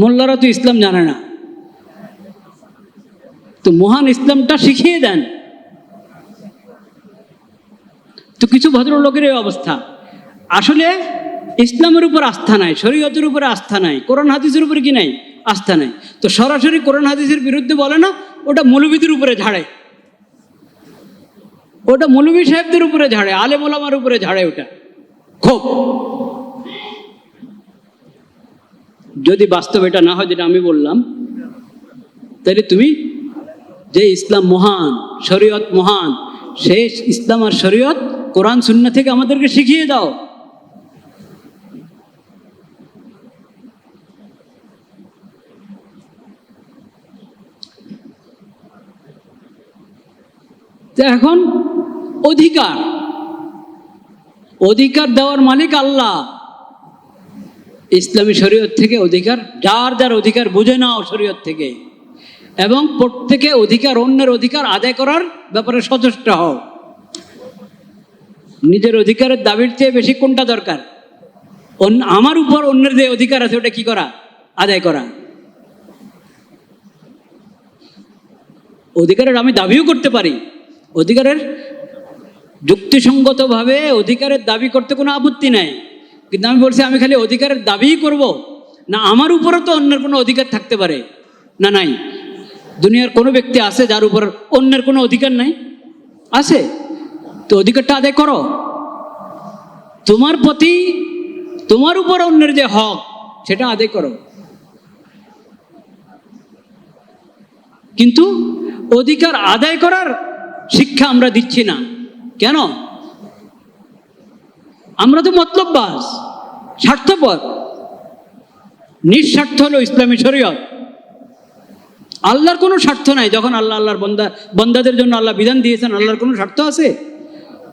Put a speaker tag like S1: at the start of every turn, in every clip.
S1: মোল্লারা তো ইসলাম জানে না। তো মহান ইসলামটা শিখিয়ে দেন। তো কিছু ভদ্রলোকের এই অবস্থা। আসলে ইসলামের উপর আস্থা নাই, শরীয়তের উপরে আস্থা নাই, কোরআন হাদিসের উপরে কি নাই? আস্থা নাই। তো সরাসরি কোরআন হাদিসের বিরুদ্ধে বলে না, ওটা মৌলবীদের উপরে ঝাড়ে। ওটা মৌলবী সাহেবদের উপরে ঝাড়ে, আলেম ওলামার উপরে ঝাড়ে ওটা। খুব। যদি বাস্তব এটা না হয়, যেটা আমি বললাম, তাহলে তুমি যে ইসলাম মহান, শরীয়ত মহান সেই ইসলাম আর শরীয়ত কোরআন শূন্য থেকে আমাদেরকে শিখিয়ে দাও। এখন অধিকার। অধিকার দেওয়ার মালিক আল্লাহ। ইসলামী শরীয়ত থেকে অধিকার, যার যার অধিকার বুঝে নাও শরীয়ত থেকে। এবং প্রত্যেকে অধিকার, অন্যের অধিকার আদায় করার ব্যাপারে সচেষ্ট হও। নিজের অধিকারের দাবির চেয়ে বেশি কোনটা দরকার? আমার উপর অন্যের যে অধিকার আছে ওটা কি করা? আদায় করা। অধিকারের আমি দাবিও করতে পারি। অধিকারের যুক্তিসঙ্গতভাবে অধিকারের দাবি করতে কোনো আপত্তি নাই। কিন্তু আমি বলছি, আমি খালি অধিকারের দাবিই করব। না, আমার উপরও তো অন্যের কোনো অধিকার থাকতে পারে? না, নাই। দুনিয়ার কোনো ব্যক্তি আছে যার উপর অন্যের কোনো অধিকার নাই? আছে। তো অধিকারটা আদায় করো। তোমার প্রতি, তোমার উপর অন্যের যে হক, সেটা আদায় করো। কিন্তু অধিকার আদায় করার শিক্ষা আমরা দিচ্ছি না। কেন? আমরা তো মতলববাজ, স্বার্থপর। নিঃস্বার্থ হলো ইসলামী শরীয়ত। আল্লাহর কোনো স্বার্থ নাই। যখন আল্লাহ আল্লাহর বন্দা, বন্দাদের জন্য আল্লাহ বিধান দিয়েছেন, আল্লাহর কোনো স্বার্থ আছে?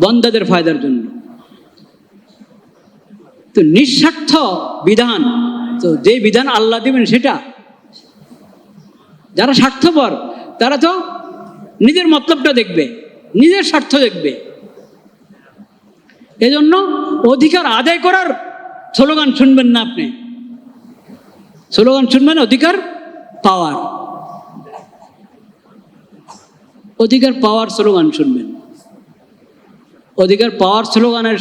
S1: বন্দাদের ফায়দার জন্য। তো নিঃস্বার্থ বিধান, তো যে বিধান আল্লাহ দিবেন সেটা। যারা স্বার্থপর, তারা তো নিজের মতলবটা দেখবে, নিজের স্বার্থ দেখবে। এজন্য অধিকার আদায় করার স্লোগান শুনবেন না আপনি। স্লোগান শুনবেন অধিকার পাওয়ার। অধিকার পাওয়ার স্লোগান শুনবেন। অধিকার পাওয়ার স্লোগানের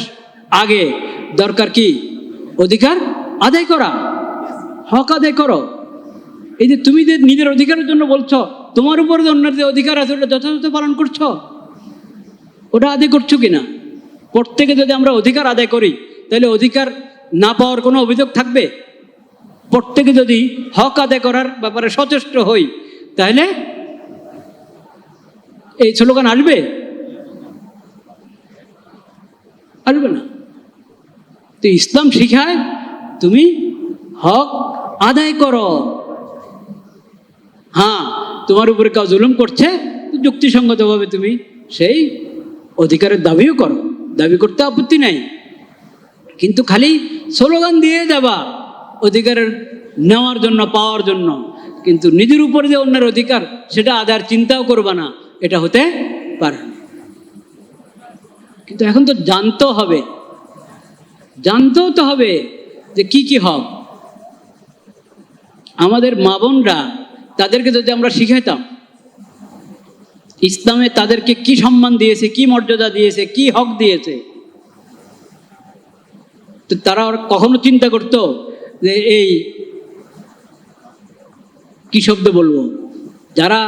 S1: আগে দরকার কি? অধিকার আদায় করা। হক আদায় করো। এই যে তুমি যে নিজের অধিকারের জন্য বলছো, তোমার উপর যে অন্যের যে অধিকার আছে, ওটা যথাযথ পালন করছ? ওটা আদায় করছ কিনা? প্রত্যেকে যদি আমরা অধিকার আদায় করি, তাহলে অধিকার না পাওয়ার কোনো অভিযোগ থাকবে? প্রত্যেকে যদি হক আদায় করার ব্যাপারে সচেষ্ট হই, তাহলে এই স্লোগান আসবে? আসবে না। তো ইসলাম শিখায়, তুমি হক আদায় করো। হ্যাঁ তোমার উপরে কেউ জুলুম করছে যুক্তিসঙ্গতভাবে তুমি সেই অধিকারের দাবিও করো। করতে আপত্তি নাই। কিন্তু খালি স্লোগান দিয়ে যাবা অধিকারের নেওয়ার জন্য, পাওয়ার জন্য। কিন্তু নিজের উপরে যে অন্যের অধিকার, সেটা আদার চিন্তাও করবা না। এটা হতে পারে কিন্তু এখন তো জানতেও হবে। জানতেও তো হবে যে কি কি হক। আমাদের মা বোনরা তাদেরকে যদি আমরা শিখাইতাম ইসলামে তাদেরকে কি সম্মান দিয়েছে, কি মর্যাদা দিয়েছে, কি হক দিয়েছে? তো তারা কখনো চিন্তা করতো যে এই কি শব্দ বলব? যারা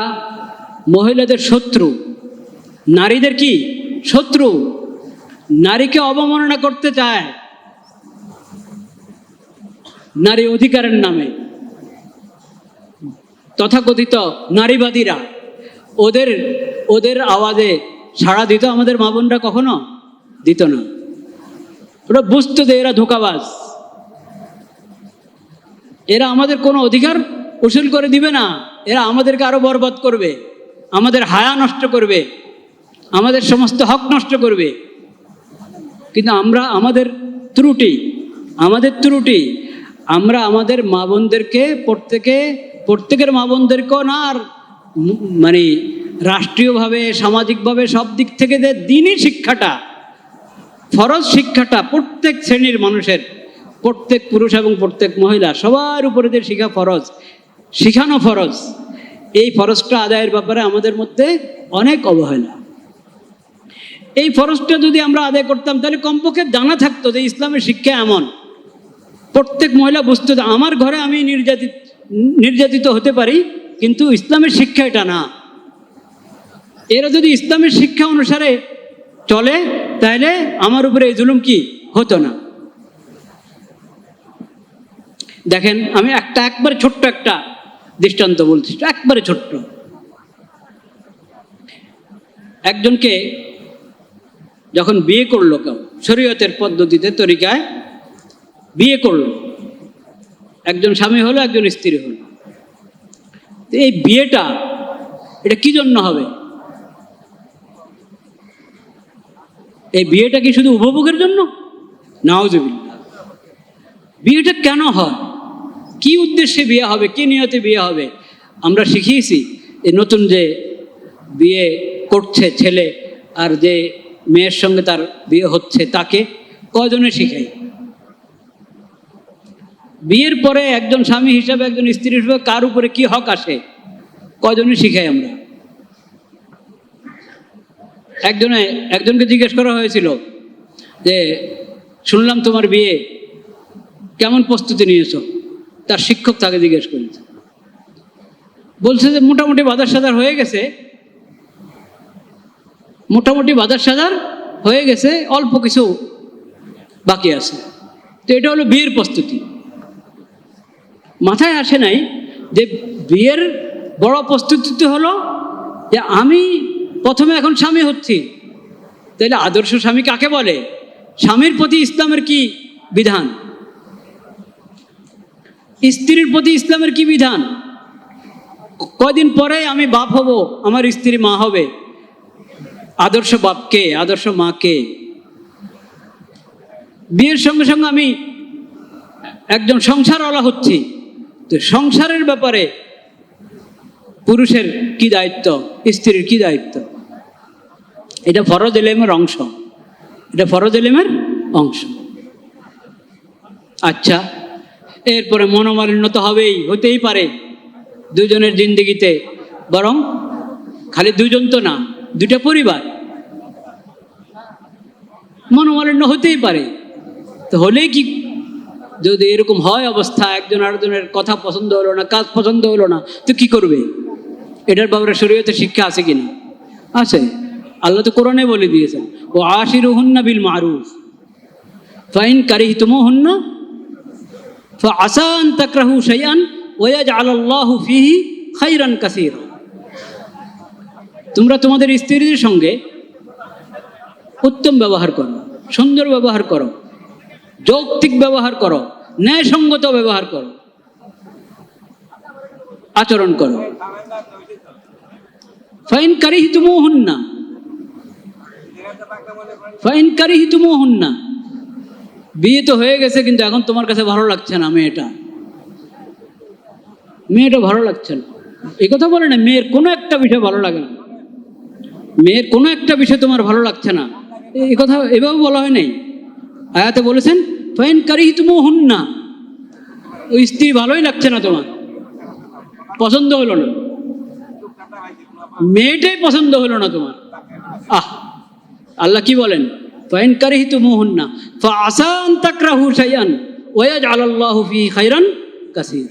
S1: মহিলাদের শত্রু, নারীদের কি? শত্রু। নারীকে অবমাননা করতে চায়। নারী অধিকারের নামে। তথাকথিত নারীবাদীরা ওদের ওদের আওয়াজে সাড়া দিত আমাদের মা বোনরা কখনো? দিত না। ওরা বুঝতো যে এরা ধোকাবাজ। এরা আমাদের কোনো অধিকার উসুল করে দিবে না। এরা আমাদেরকে আরও বরবাদ করবে। আমাদের হায়া নষ্ট করবে। আমাদের সমস্ত হক নষ্ট করবে। কিন্তু আমরা আমাদের ত্রুটি আমাদের ত্রুটি, আমরা আমাদের মা বোনদেরকে প্রত্যেকে, প্রত্যেকের মা বোনদেরকেও না আর মানে রাষ্ট্রীয়ভাবে, সামাজিকভাবে সব দিক থেকে যে দিনই শিক্ষাটা, ফরজ শিক্ষাটা প্রত্যেক শ্রেণির মানুষের, প্রত্যেক পুরুষ এবং প্রত্যেক মহিলা, সবার উপরে যে শিখা ফরজ, শিখানো ফরজ, এই ফরজটা আদায়ের ব্যাপারে আমাদের মধ্যে অনেক অবহেলা। এই ফরজটা যদি আমরা আদায় করতাম, তাহলে কমপক্ষে জানা থাকতো যে ইসলামের শিক্ষা এমন। প্রত্যেক মহিলা বুঝতো আমার ঘরে আমি নির্যাতিত নির্যাতিত হতে পারি, কিন্তু ইসলামের শিক্ষা এটা না। এরা যদি ইসলামের শিক্ষা অনুসারে চলে, তাহলে আমার উপরে এই জুলুম কি? হতো না। দেখেন, আমি একটা একবারে ছোট্ট একটা দৃষ্টান্ত বলছি, একবারে ছোট্ট। একজনকে যখন বিয়ে করল কেউ, শরীয়তের পদ্ধতিতে, তরিকায় বিয়ে করল। একজন স্বামী হলো, একজন স্ত্রী হলো। এই বিয়েটা, এটা কি জন্য হবে? এই বিয়েটা কি শুধু উপভোগের জন্য? নাওজবিল্লা বিয়েটা কেন হয়? কি উদ্দেশ্যে বিয়ে হবে? কি নিয়তে বিয়ে হবে? আমরা শিখিয়েছি এই নতুন যে বিয়ে করছে ছেলে আর যে মেয়ের সঙ্গে তার বিয়ে হচ্ছে তাকে কজনে শিখাই? বিয়ের পরে একজন স্বামী হিসাবে, একজন স্ত্রী হিসাবে কার উপরে কি হক আসে? কজনে শিখাই আমরা? একজনে, একজনকে জিজ্ঞেস করা হয়েছিল যে, শুনলাম তোমার বিয়ে। কেমন প্রস্তুতি নিয়েছো? তার শিক্ষক তাকে জিজ্ঞেস করেছে। বলছে যে, মোটামুটি বাজার সাজার হয়ে গেছে। মোটামুটি বাজার সাজার হয়ে গেছে, অল্প কিছু বাকি আছে। তো এটা হলো বিয়ের প্রস্তুতি। মাথায় আসে নাই যে, বিয়ের বড় প্রস্তুতি হলো যে, আমি প্রথমে এখন স্বামী হচ্ছি। তাহলে আদর্শ স্বামী কাকে বলে? স্বামীর প্রতি ইসলামের কি বিধান? স্ত্রীর প্রতি ইসলামের কি বিধান? কয়দিন পরে আমি বাপ হব, আমার স্ত্রী মা হবে। আদর্শ বাপকে, আদর্শ মাকে। বিয়ের সঙ্গে সঙ্গে আমি একজন সংসারওয়ালা হচ্ছি। তো সংসারের ব্যাপারে পুরুষের কি দায়িত্ব? স্ত্রীর কি দায়িত্ব? এটা ফরজ এলেমের অংশ। এটা ফরজ এলেমের অংশ। আচ্ছা এরপরে মনোমালিন্য তো হবেই, হতেই পারে। দুজনের জিন্দিগিতে। বরং খালি দুজন তো না দুটা পরিবার। মনোমালিন্য হতেই পারে। তো হলেই কি? যদি এরকম হয় অবস্থা, একজন আরেকজনের কথা পছন্দ হলো না, কাজ পছন্দ হলো না, তো কি করবে? এটার ব্যাপারে শরীয়তে শিক্ষা আছে কিনা? আছে। আল্লাহ তো কোরআনে বলে দিয়েছেন, ও আশির হুন্না বিল মারুফ, ফাইন কারিহ তুমো হুন্না আসান তাকরাহু শাইআন ওয়াজ আল্লাহু ফিহি খাইরান কাসির। তোমরা তোমাদের স্ত্রীদের সঙ্গে উত্তম ব্যবহার করো, সুন্দর ব্যবহার করো, যৌক্তিক ব্যবহার করো, ন্যায়সঙ্গত ব্যবহার করো, আচরণ করো। ফাইন কারিহি তুমো হুন্না ফাইন কারিহি তুমো হুন্না বিয়ে তো হয়ে গেছে, কিন্তু এখন তোমার কাছে ভালো লাগছে না মেয়েটা। মেয়েটা ভালো লাগছে না। এই কথা বলে না, মেয়ের কোনো একটা বিষয় ভালো লাগে না। মেয়ের কোনো একটা বিষয় তোমার ভালো লাগছে না। এই কথা এভাবে বলা হয় নাই। আয়াতে বলেছেন, ফাইন কারি তুমো হুন না ওই স্ত্রী ভালোই লাগছে না তোমার। পছন্দ হলো না। মেয়েটাই পছন্দ হলো না তোমার। আহ, আল্লাহ কি বলেন? ফাইন কারি তুমো হুন না আসান তাকরাহু শাইআন ওয়াজ আলাল্লাহু ফি খাইরান কাসির।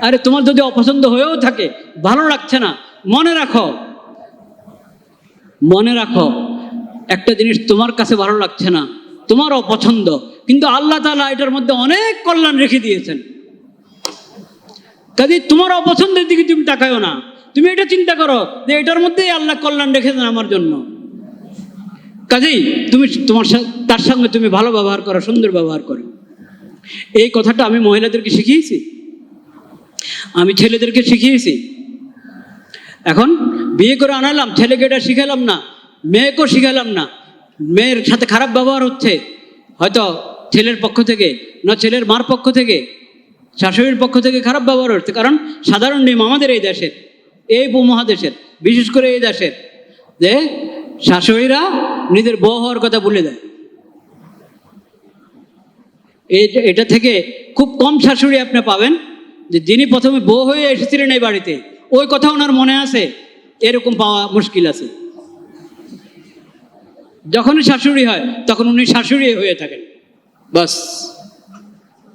S1: আরে, তোমার যদি অপছন্দ হয়েও থাকে, ভালো লাগছে না, মনে রাখো। মনে রাখো, একটা জিনিস তোমার কাছে ভালো লাগছে না তোমার অপছন্দ কিন্তু আল্লাহ তালা এটার মধ্যে অনেক কল্যাণ রেখে দিয়েছেন। কাজে তোমার অপছন্দের দিকে তুমি তাকায়ও না। তুমি এটা চিন্তা করো যে এটার মধ্যেই আল্লাহ কল্যাণ রেখেছেন আমার জন্য। কাজেই তুমি তোমার তার সঙ্গে তুমি ভালো ব্যবহার করো, সুন্দর ব্যবহার করো। এই কথাটা আমি মহিলাদেরকে শিখিয়েছি। আমি ছেলেদেরকে শিখিয়েছি। এখন বিয়ে করে আনালাম, ছেলেকে এটা শিখালাম না, মেয়েকেও শিখালাম না। মেয়ের সাথে খারাপ ব্যবহার হচ্ছে, হয়তো ছেলের পক্ষ থেকে না ছেলের মার পক্ষ থেকে, শাশুড়ির পক্ষ থেকে খারাপ ব্যবহার হচ্ছে। কারণ সাধারণ নিয়ম আমাদের এই দেশের এই উপমহাদেশের, বিশেষ করে এই দেশের, যে শাশুড়িরা নিজের বউ হওয়ার কথা বলে দেয়। এটা থেকে খুব কম শাশুড়ি আপনি পাবেন, যে যিনি প্রথমে বউ হয়ে এসেছিলেন এই বাড়িতে, ওই কথা ওনার মনে আছে, এরকম পাওয়া মুশকিল আছে। যখনই শাশুড়ি হয়, তখন উনি শাশুড়ি হয়ে থাকেন। বাস।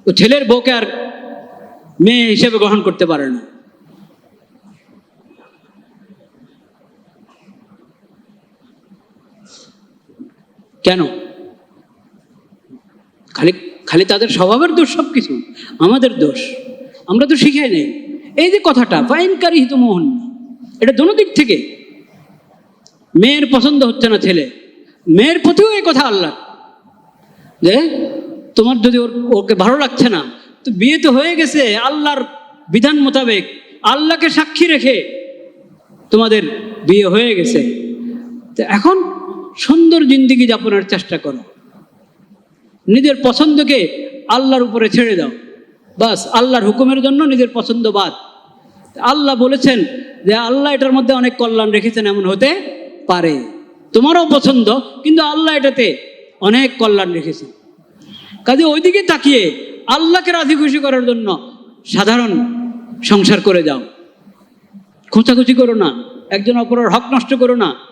S1: ও ছেলের বউকে আর মেয়ে হিসেবে গ্রহণ করতে পারে না। কেন? খালি খালি তাদের স্বভাবের দোষ সব কিছু আমাদের দোষ। আমরা তো শিখাই নেই। এই যে কথাটা ফাইনকারী হিত মোহন এটা দোনো দিক থেকে। মেয়ের পছন্দ হচ্ছে না ছেলে, মেয়ের প্রতিও এই কথা আল্লাহ। যে, তোমার যদি ওর, ওকে ভালো লাগছে না, তো বিয়ে তো হয়ে গেছে, আল্লাহর বিধান মোতাবেক, আল্লাহকে সাক্ষী রেখে তোমাদের বিয়ে হয়ে গেছে। তো এখন সুন্দর জিন্দিগি যাপনের চেষ্টা করো। নিজের পছন্দকে আল্লাহর উপরে ছেড়ে দাও। বাস, আল্লাহর হুকুমের জন্য নিজের পছন্দ বাদ। আল্লাহ বলেছেন যে, আল্লাহ এটার মধ্যে অনেক কল্যাণ রেখেছেন, এমন হতে পারে। তোমারও পছন্দ, কিন্তু আল্লাহ এটাতে অনেক কল্যাণ রেখেছেন কাজে ওইদিকে তাকিয়ে আল্লাহকে রাজি খুশি করার জন্য সাধারণ সংসার করে যাও। খোঁচাখুচি করো না। একজন অপরের হক নষ্ট করো না।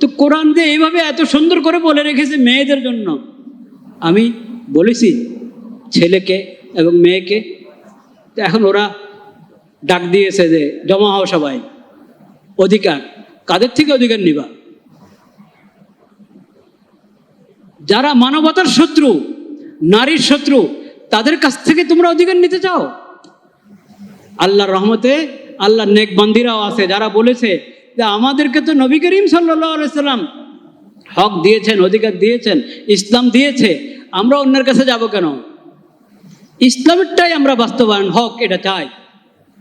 S1: তো কোরআন যে এইভাবে এত সুন্দর করে বলে রেখেছে মেয়েদের জন্য, আমি বলেছি ছেলেকে এবং মেয়েকে, তো এখন ওরা ডাক দিয়েছে যে জমা হও সবাই, অধিকার, কাদের থেকে অধিকার নিবা? যারা মানবতার শত্রু, নারীর শত্রু, তাদের কাছ থেকে তোমরা অধিকার নিতে চাও? আল্লাহর রহমতে আল্লাহ নেক বান্দিরাও আছে, যারা বলেছে আমাদেরকে তো নবী করিম সাল্লাম হক দিয়েছেন, অধিকার দিয়েছেন, ইসলাম দিয়েছে, আমরা অন্যের কাছে যাব কেন? ইসলামেরটাই আমরা বাস্তবায়ন, হক এটা চাই।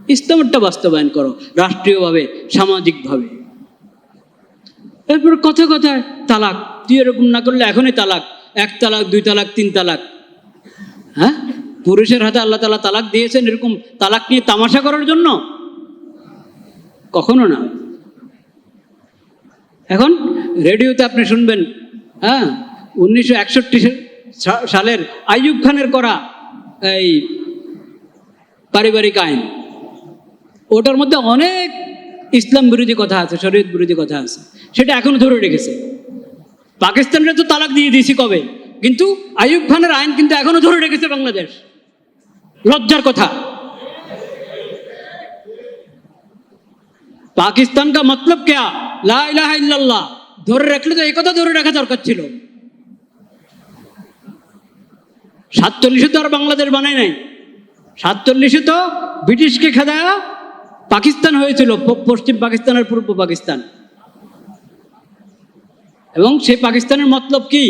S1: ইসলামেরটা বাস্তবায়ন করো, রাষ্ট্রীয়ভাবে, সামাজিকভাবে। এরপর কথা কথায় তালাক, তুই এরকম না করলে এখনই তালাক, এক তালাক, দুই তালাক, তিন তালাক। হ্যাঁ? পুরুষের হাতে আল্লাহ তালা তালাক দিয়েছেন এরকম তালাক নিয়ে তামাশা করার জন্য? কখনো না। এখন রেডিওতে আপনি শুনবেন হ্যাঁ উনিশশো একষট্টি সালের আইয়ুব খানের করা এই পারিবারিক আইন। ওটার মধ্যে অনেক ইসলাম বিরোধী কথা আছে, শরীয়ত বিরোধী কথা আছে। সেটা এখনও ধরে রেখেছে। পাকিস্তানরা তো তালাক দিয়ে দিয়েছি কবে? কিন্তু আইয়ুব খানের আইন কিন্তু এখনও ধরে রেখেছে বাংলাদেশ। লজ্জার কথা। পাকিস্তান কা মতলব क्या লা ইলাহা ইল্লাল্লাহ। ধরে রাখলে তো এই কথা ধরে রাখা দরকার ছিল। সাতচল্লিশে তো আর বাংলাদেশ বানায় নাই। সাতচল্লিশে তো ব্রিটিশকে খেদায়া পাকিস্তান হয়েছিল পশ্চিম পাকিস্তান আর পূর্ব পাকিস্তান। এবং সেই পাকিস্তানের মতলব কি?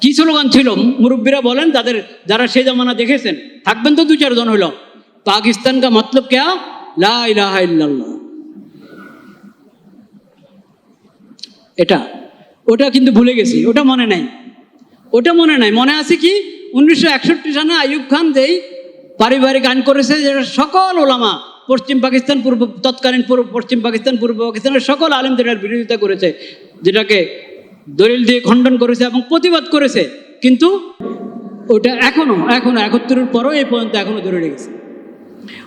S1: কি স্লোগান ছিল? মুরব্বীরা বলেন, তাদের যারা সেই জামানা দেখেছেন, থাকবেন তো দু চারজন হইল। পাকিস্তান কা মতলব क्या লা এটা। ওটা কিন্তু ভুলে গেছি, ওটা মনে নাই। ওটা মনে নাই। মনে আছে কি? উনিশশো একষট্টি সালে আইয়ুব খান যেই পারিবারিক আইন করেছে, যেটা সকল ওলামা পশ্চিম পাকিস্তান পূর্ব, তৎকালীন পূর্ব, পশ্চিম পাকিস্তান পূর্ব পাকিস্তানের সকল আলেমদের বিরোধিতা করেছে, যেটাকে দলিল দিয়ে খণ্ডন করেছে এবং প্রতিবাদ করেছে। কিন্তু ওটা এখনও এখনও একত্তরের পরও এই পর্যন্ত এখনও ধরে রেখেছে।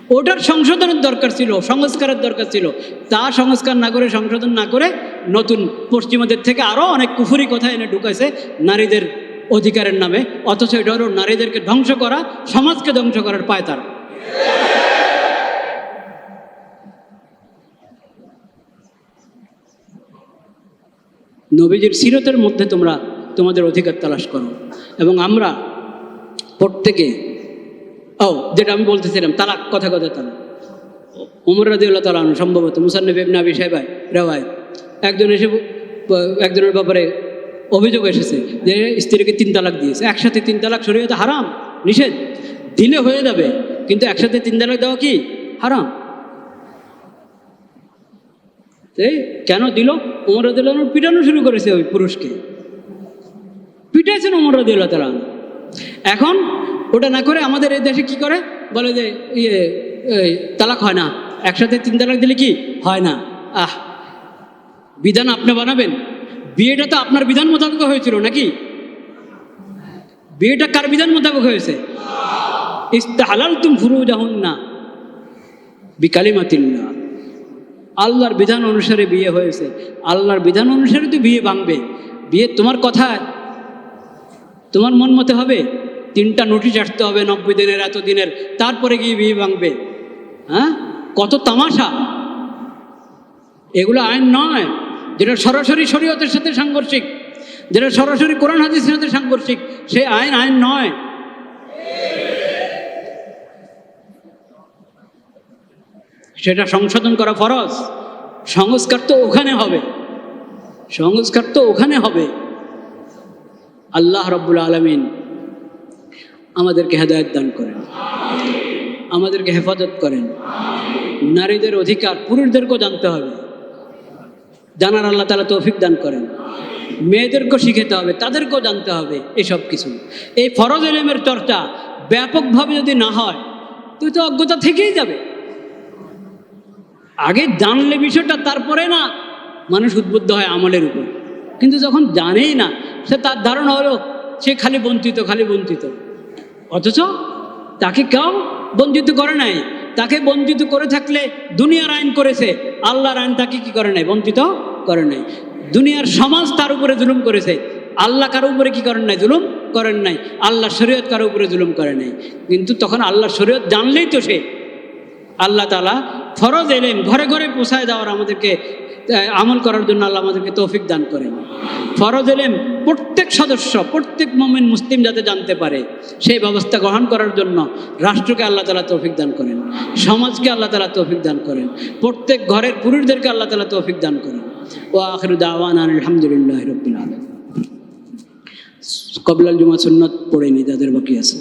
S1: ওটার সংশোধনের দরকার ছিল, সংস্কারের দরকার ছিল। তা সংস্কার না করে, সংশোধন না করে নতুন পশ্চিমাদের থেকে আরও অনেক কুফুরি কথা এনে ঢুকাইছে নারীদের অধিকারের নামে। অথচ এটা হলো নারীদেরকে ধ্বংস করা, সমাজকে ধ্বংস করার পায় তারা নবীজির সিরতের মধ্যে তোমরা তোমাদের অধিকার তালাশ করো। এবং আমরা প্রত্যেকে ও যেটা আমি বলতেছিলাম, তালাক, কথা কথা তালাক। উমর রাজিউল্লাহ তালা সম্ভবত মুসান্নবী ইবনে আবি সাহেবায় রেওয়ায় একজন এসে একজনের ব্যাপারে অভিযোগ এসেছে যে স্ত্রীকে তিন তালাক দিয়েছে। একসাথে তিন তালাক তো হারাম, নিষেধ। দিলে হয়ে যাবে, কিন্তু একসাথে তিন তালাক দেওয়া কি? হারাম। এই কেন দিল? উমর রাদিউল্লাহ পিটানো শুরু করেছে ওই পুরুষকে। পিটাইছেন উমর রাদিউল্লাহ তালা এখন ওটা না করে আমাদের এই দেশে কি করে? বলে যে ইয়ে তালাক হয় না। একসাথে তিন তালাক দিলে কি? হয় না। আহ, বিধান আপনি বানাবেন। বিয়েটা তো আপনার বিধান মোতাবেক হয়েছিল নাকি? বিয়েটা কার বিধান মোতাবেক হয়েছে? ইস্তাহালাল তুম ফুরু যাহন না বিকালিমাতিল্লা। আল্লাহর বিধান অনুসারে বিয়ে হয়েছে। আল্লাহর বিধান অনুসারে তো বিয়ে ভাঙবে। বিয়ে তোমার কথায় তোমার মন মতে হবে? তিনটা নোটিশ আসতে হবে নব্বই দিনের, এত দিনের, তারপরে গিয়ে বিয়ে ভাঙবে। হ্যাঁ? কত তামাশা। এগুলো আইন নয়। যেটা সরাসরি শরীয়তের সাথে সাংঘর্ষিক, যেটা সরাসরি কোরআন হাদিসের সাথে সাংঘর্ষিক সে আইন আইন নয়। সেটা সংশোধন করা ফরজ। সংস্কার তো ওখানে হবে। সংস্কার তো ওখানে হবে। আল্লাহ রব্বুল আলমিন আমাদেরকে হেদায়ত দান করেন। আমাদেরকে হেফাজত করেন। নারীদের অধিকার পুরুষদেরকেও জানতে হবে। জানার আল্লাহ তালা তৌফিক দান করেন। মেয়েদেরকেও শিখেতে হবে, তাদেরকেও জানতে হবে এসব কিছু। এই ফরজ এলেমের চর্চা ব্যাপকভাবে যদি না হয় তুই তো অজ্ঞতা থেকেই যাবে। আগে জানলে বিষয়টা, তারপরে না মানুষ উদ্বুদ্ধ হয় আমলের উপর। কিন্তু যখন জানেই না সে তার ধারণা হলো, সে খালি বঞ্চিত খালি বঞ্চিত অথচ তাকে কেউ বঞ্চিত করে নাই। তাকে বঞ্চিত করে থাকলে দুনিয়ার আইন করেছে। আল্লাহর আইন তাকে কি করে নাই? বঞ্চিত করে নাই। দুনিয়ার সমাজ তার উপরে জুলুম করেছে। আল্লাহ কারও উপরে কি করেন নাই? জুলুম করেন নাই। আল্লাহ শরীয়ত কারও উপরে জুলুম করে নাই। কিন্তু তখন আল্লাহ শরীয়ত জানলেই তো সে। আল্লাহ তালা ফরজ এলেম ঘরে ঘরে পোষায় দেওয়ার আমাদেরকে আমল করার জন্য আল্লাহ আমাদেরকে তৌফিক দান করেন। ফরজ এলেম প্রত্যেক সদস্য, প্রত্যেক মোমেন মুসলিম যাতে জানতে পারে, সেই ব্যবস্থা গ্রহণ করার জন্য রাষ্ট্রকে আল্লাহ তালা তৌফিক দান করেন, সমাজকে আল্লাহ তালা তৌফিক দান করেন, প্রত্যেক ঘরের পুরুষদেরকে আল্লাহ তালা তৌফিক দান করেন। ও আখরু দাওয়ান আলহামদুলিল্লাহ আলম কবিলাল জুমা সুন্নত পড়েনি যাদের বাকি আছে।